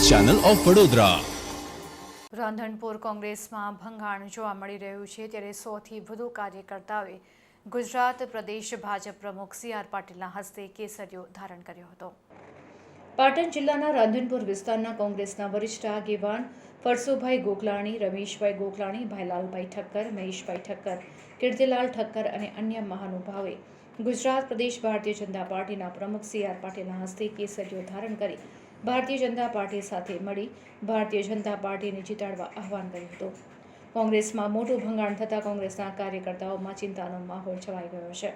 Channel of Vadodara Radhanpur કોંગ્રેસમાં ભંગાણ જોવા મળી રહ્યું છે ત્યારે સોથી વધુ કાર્યકર્તાઓએ ગુજરાત પ્રદેશ ભાજપ પ્રમુખ સી આર પાટીલના હસ્તે કેસરીઓ ધારણ કર્યો હતો. પાટણ જિલ્લાના રાંધણપુર વિસ્તારના કોંગ્રેસના વરિષ્ઠ આગેવાન ફરસુભાઈ ગોકલાણી રમેશભાઈ ગોકલાણી ભાઈલાલભાઈ ઠક્કર મહેશભાઈ ઠક્કર કીર્તિલાલ ઠક્કર અને અન્ય મહાનુભાવે ગુજરાત પ્રદેશ ભારતીય જનતા પાર્ટીના પ્રમુખ સી આર પાટીલના હસ્તે કેસરીઓ ધારણ કરી ભારતીય જનતા પાર્ટી સાથે મળી ભારતીય જનતા પાર્ટીને જીતાડવા આહવાન કર્યું હતું. કોંગ્રેસમાં મોટું ભંગાણ થતાં કોંગ્રેસના કાર્યકર્તાઓમાં ચિંતાનો માહોલ છવાઈ ગયો છે.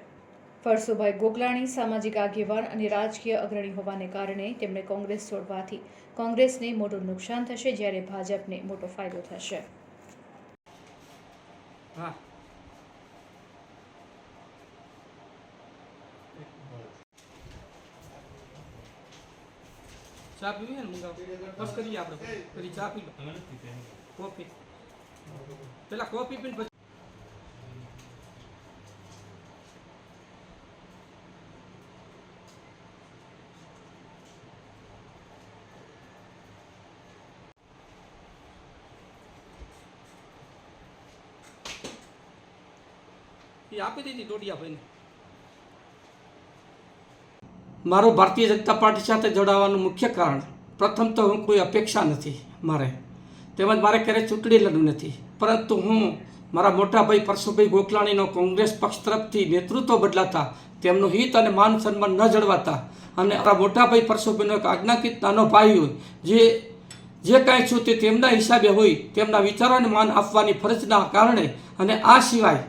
ફરસુભાઈ ગોકલાણી સામાજિક આગેવાન અને રાજકીય અગ્રણી હોવાને કારણે તેમણે કોંગ્રેસ છોડવાથી કોંગ્રેસને મોટું નુકસાન થશે જ્યારે ભાજપને મોટો ફાયદો થશે. હા. ચા પીવી ને મંગાવો બસ કરીએ આપણે. પછી ચા પી લો. કોફી. પેલા કોફી પીને પછી એ આપી દીધી ભાઈ ભાઈને. મારો ભારતીય જનતા પાર્ટી સાથે જોડાવાનું મુખ્ય કારણ, પ્રથમ તો હું કોઈ અપેક્ષા નથી મારે, તેમજ મારે ક્યારેય ચૂંટણી લડવું નથી. પરંતુ હું મારા મોટા ભાઈ પરશુભાઈ ગોકલાણીનો કોંગ્રેસ પક્ષ તરફથી નેતૃત્વ બદલાતા, તેમનું હિત અને માન સન્માન ન જળવાતા અને મારા મોટા ભાઈ પરશુભાઈનો એક આજ્ઞાકિત નાનો ભાઈ હોય, જે જે કાંઈ છું તે તેમના હિસાબે હોય, તેમના વિચારોને માન આપવાની ફરજના કારણે અને આ સિવાય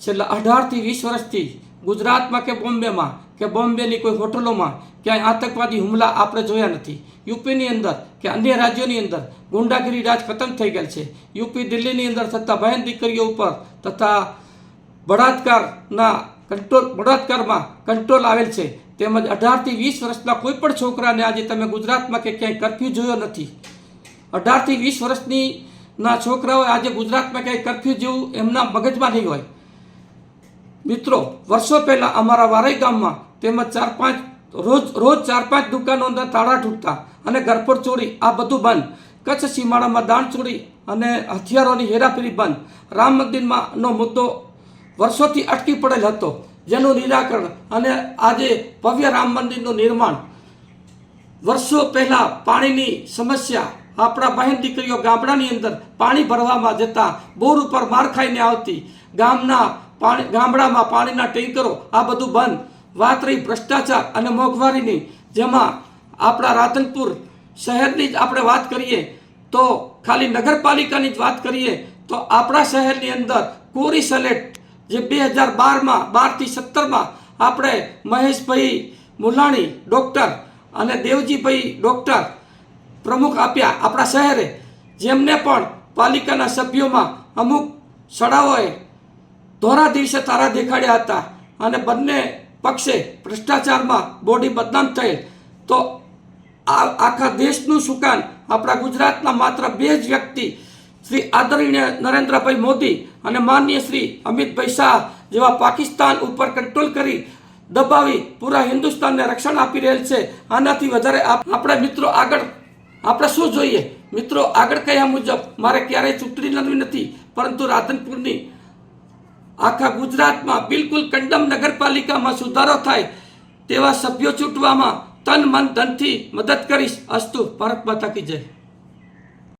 છેલ્લા અઢારથી વીસ વર્ષથી ગુજરાતમાં કે બોમ્બેમાં કે બોમ્બેની કોઈ હોટલોમાં ક્યાંય આતંકવાદી હુમલા આપણે જોયા નથી. યુપીની અંદર કે અન્ય રાજ્યોની અંદર ગુંડાગીરી રાજ ખતમ થઈ ગયેલ છે. યુપી દિલ્હીની અંદર થતા બહેન દીકરીઓ ઉપર તથા બળાત્કારના કંટ્રોલ, બળાત્કારમાં કંટ્રોલ આવેલ છે. તેમજ અઢારથી વીસ વર્ષના કોઈ પણ છોકરાને આજે તમે ગુજરાતમાં કે ક્યાંય કરફ્યુ જોયો નથી. અઢારથી વીસ વર્ષની ના છોકરાઓ આજે ગુજરાતમાં ક્યાંય કરફ્યુ જેવું એમના મગજમાં નહીં હોય. મિત્રો, વર્ષો પહેલાં અમારા વારઈ ગામમાં તેમજ ચાર પાંચ, રોજ રોજ ચાર પાંચ દુકાનોના તાળા તૂટતા અને ઘરફોડ ચોરી, આ બધું બંધ. કચ્છ સીમાડામાં દાણ ચોરી અને હથિયારોની હેરાફેરી બંધ. રામ મંદિરમાંનો મુદ્દો વર્ષોથી અટકી પડેલ હતો, જેનું નિરાકરણ અને આજે ભવ્ય રામ મંદિરનું નિર્માણ. વર્ષો પહેલાં પાણીની સમસ્યા, આપણા બહેન દીકરીઓ ગામડાની અંદર પાણી ભરવામાં જતા બોર ઉપર માર ખાઈને આવતી. ગામના પાણી, ગામડામાં પાણીના ટેન્કરો, આ બધું બંધ. વાત રહી ભ્રષ્ટાચાર અને મોંઘવારીની જેમાં આપણા રાધનપુર શહેરની જ આપણે વાત કરીએ, તો ખાલી નગરપાલિકાની જ વાત કરીએ, તો આપણા શહેરની અંદર કોરી સલેટ જે બે હજાર બારમાં, બારથી સત્તરમાં આપણે મહેશભાઈ મુલાણી, ડૉક્ટર અને દેવજીભાઈ ડૉક્ટર પ્રમુખ આપ્યા આપણા શહેરે, જેમને પણ પાલિકાના સભ્યોમાં અમુક શાળાઓએ ધોરા દિવસે તારા દેખાડ્યા હતા અને બંને પક્ષે ભ્રષ્ટાચારમાં બોડી બદનામ થયેલ. તો આ આખા દેશનું સુકાન આપણા ગુજરાતના માત્ર બે જ વ્યક્તિ, શ્રી આદરણીય નરેન્દ્રભાઈ મોદી અને માન્ય શ્રી અમિતભાઈ શાહ જેવા પાકિસ્તાન ઉપર કંટ્રોલ કરી દબાવી પૂરા હિન્દુસ્તાનને રક્ષણ આપી રહેલ છે. આનાથી વધારે આપ- આપણે મિત્રો આગળ, આપણે શું જોઈએ? મિત્રો આગળ કયા મુજબ મારે ક્યારેય ચૂંટણી લડવી નથી, પરંતુ રાધનપુરની આખા ગુજરાતમાં બિલકુલ કંડમ નગરપાલિકામાં સુધારો થાય તેવા સભ્યો ચૂંટવામાં તન મન ધનથી મદદ કરીશ. અસ્તુ, ભારત માતા કી જય.